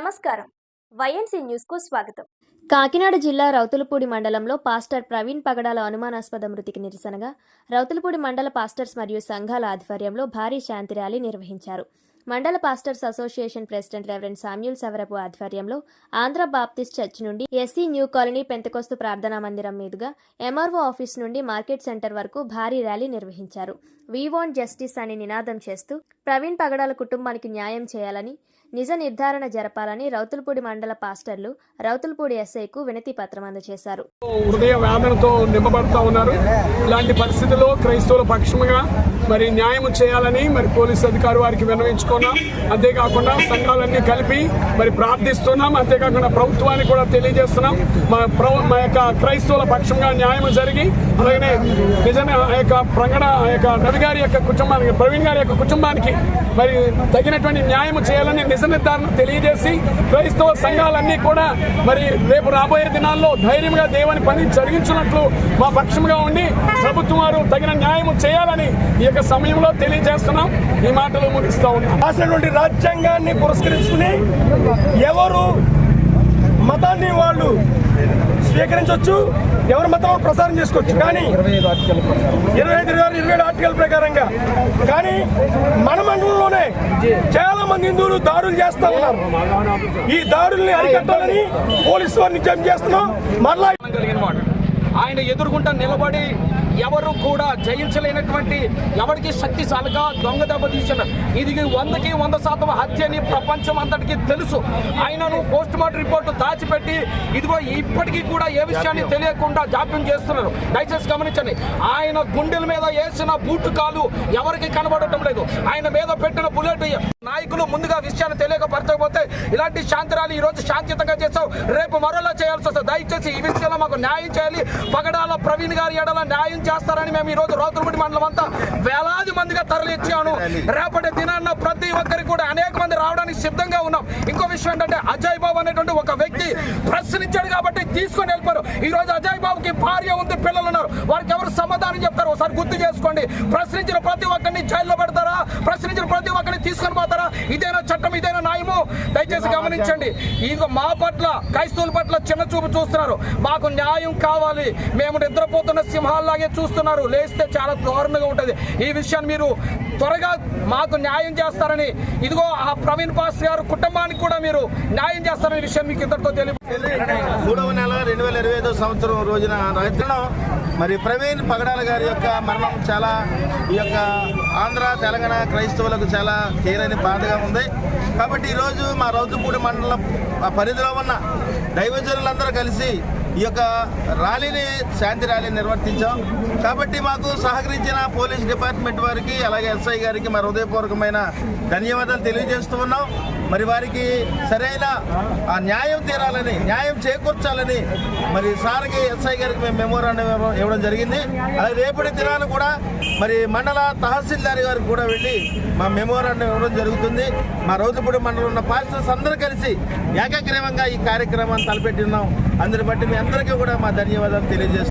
నమస్కారం. వైఎన్సీ న్యూస్కు స్వాగతం. కాకినాడ జిల్లా రౌతులపూడి మండలంలో పాస్టర్ ప్రవీణ్ పగడాల అనుమానాస్పద మృతికి నిరసనగా రౌతులపూడి మండల పాస్టర్స్ మరియు సంఘాల ఆధ్వర్యంలో భారీ శాంతి ర్యాలీ నిర్వహించారు. మండల pastors association president reverend Samuel Savarapu ఆధ్వర్యంలో ఆంధ్ర బాప్టిస్ట్ చర్చ్ నుండి ఎస్సీ న్యూ కాలనీ పెంతకొస్తు ప్రార్థనా మందిరం మీదుగా ఎంఆర్ఓ ఆఫీస్ నుండి మార్కెట్ సెంటర్ వరకు భారీ ర్యాలీ నిర్వహించారు. వీ వాంట్ జస్టిస్ అని నినాదం చేస్తూ ప్రవీణ్ పగడాల కుటుంబానికి న్యాయం చేయాలని నిజ నిర్ధారణ జరపాలని రౌతులపూడి మండల పాస్టర్లు రౌతులపూడి ఎస్ఐకు వినతి పత్రం అందజేశారు. హృదయ వేదనతో నింపబడతా ఉన్నారు. ఇలాంటి పరిస్థితుల్లో క్రైస్తవుల పక్షముగా మరి న్యాయం చేయాలని మరి పోలీస్ అధికారి వారికి విన్నవించుకున్నాం. అంతేకాకుండా సంఘాలన్నీ కలిపి మరి ప్రార్థిస్తున్నాం. అంతేకాకుండా ప్రభుత్వానికి కూడా తెలియజేస్తున్నాం. మా ప్రభు మా యొక్క క్రైస్తవుల పక్షంగా న్యాయం జరిగి అలాగనే నిజంగా ఆ యొక్క ప్రకటన ఆ యొక్క రవి గారి యొక్క కుటుంబానికి ప్రవీణ్ గారి యొక్క కుటుంబానికి మరి తగినటువంటి న్యాయం చేయాలని నిజ నిర్ధారణ తెలియజేసి క్రైస్తవ సంఘాలన్నీ కూడా మరి రేపు రాబోయే దినాల్లో ధైర్యంగా దేవుని పని జరిగించినట్లు మా పక్షంగా ఉండి ప్రభుత్వం వారు తగిన న్యాయం చేయాలని ఈ యొక్క సమయంలో తెలియజేస్తున్నాం. ఈ మాటలు ముగిస్తూ ఉన్నాం. రాసినటువంటి రాజ్యాంగాన్ని పురస్కరించుకుని ఎవరు మతాన్ని వాళ్ళు స్వీకరించవచ్చు ఎవరి మతం ప్రసారం చేసుకోవచ్చు. కానీ ఇరవై ఐదు ఇరవై ఇరవై ఏడు ఆర్టికల్ ప్రకారంగా కానీ మన మండలంలోనే చాలా మంది హిందువులు దాడులు చేస్తా ఉన్నారు. ఈ దాడుల్ని అరికట్టాలని పోలీసు వారిని జంప్ చేస్తున్నాం. మరలా కలిగిన ఆయన ఎదురుగుంటా నిలబడి ఎవరు కూడా జయించలేనటువంటి ఎవరికి శక్తిశాలిగా దొంగ దెబ్బ తీసిన ఇది వందకి వంద శాతం హత్య అని ప్రపంచం అంతటికి తెలుసు. ఆయనను పోస్ట్ మార్టం రిపోర్టు దాచిపెట్టి ఇదిగో ఇప్పటికీ కూడా ఏ విషయాన్ని తెలియకుండా జాప్యం చేస్తున్నారు. దయచేసి గమనించండి. ఆయన గుండెల మీద వేసిన బూటు కాలు ఎవరికి కనబడటం లేదు. ఆయన మీద పెట్టిన బుల్లెట్ నాయకులు ముందుగా విషయాన్ని తెలియకపరచకపోతే ఇలాంటి శాంతి ఈ రోజు శాంతియుతంగా చేస్తాం రేపు మరోలా చేయాల్సి వస్తుంది. దయచేసి ఈ విషయంలో మాకు న్యాయం చేయాలి. పగడాల ప్రవీణ్ గారి ఎడల న్యాయం చేస్తారని మేము ఈ రోజు రోతులపూడి మండలం అంతా వేలాది మందిగా తరలిచ్చాను. రేపటి దినాన్న ప్రతి ఒక్కరికి కూడా అనేక మంది రావడానికి సిద్ధంగా ఉన్నాం. ఇంకో విషయం ఏంటంటే అజయ్ బాబు అనేటువంటి ఒక వ్యక్తి ప్రశ్నించాడు కాబట్టి తీసుకొని వెళ్ళిపోయారు. ఈ రోజు అజయ్ బాబుకి భార్య ఉంది పిల్లలు ఉన్నారు. వారికి ఎవరు సమాధానం చెప్తారు ఒకసారి గుర్తు చేసుకోండి. ప్రశ్నించిన ప్రతి ఒక్కరిని జైల్లో పెడతారా? ప్రశ్నించిన ప్రతి ఒక్కరిని తీసుకొని ఇదేనా చట్టం ఇదేనా న్యాయము? దయచేసి గమనించండి. ఇదిగో మా పట్ల క్రైస్తవుల పట్ల చిన్న చూపు చూస్తున్నారు. మాకు న్యాయం కావాలి. మేము నిద్రపోతున్న సింహాల్లాగే చూస్తున్నారు. లేస్తే చాలా దారుణంగా ఉంటుంది. ఈ విషయాన్ని మీరు త్వరగా మాకు న్యాయం చేస్తారని ఇదిగో ఆ ప్రవీణ్ పాస్ గారు కుటుంబానికి కూడా మీరు న్యాయం చేస్తారనే విషయం మీకు ఇంతటితో తెలియ మూడవ నెల రెండు వేల ఇరవై ఐదో సంవత్సరం రోజున రైతులను మరి ప్రవీణ్ పగడాల గారి యొక్క మరణం చాలా ఈ యొక్క ఆంధ్ర తెలంగాణ క్రైస్తవులకు చాలా తీరని బాధగా ఉంది. కాబట్టి ఈరోజు మా రౌతుపూడి మండలం పరిధిలో ఉన్న దైవజనులందరూ కలిసి ఈ యొక్క ర్యాలీని శాంతి ర్యాలీ నిర్వర్తించాం. కాబట్టి మాకు సహకరించిన పోలీస్ డిపార్ట్మెంట్ వారికి అలాగే ఎస్ఐ గారికి మా హృదయపూర్వకమైన ధన్యవాదాలు తెలియజేస్తూ ఉన్నాం. మరి వారికి సరైన ఆ న్యాయం తీరాలని న్యాయం చేకూర్చాలని మరి సార్కి ఎస్ఐ గారికి మేము మెమోరాండం ఇవ్వడం- ఇవ్వడం జరిగింది. అలాగే రేపటి దినాలు కూడా మరి మండల తహసీల్దార్ గారికి కూడా వెళ్ళి మా మెమోరాండం ఇవ్వడం జరుగుతుంది. మా రౌతుపూడి మండలం ఉన్న పాస్టర్స్ అందరూ కలిసి ఏకగ్రీవంగా ఈ కార్యక్రమాన్ని తలపెట్టి ఉన్నాం అందరి బట్టి మీ అందరికీ కూడా మా ధన్యవాదాలు తెలియజేస్తున్నాం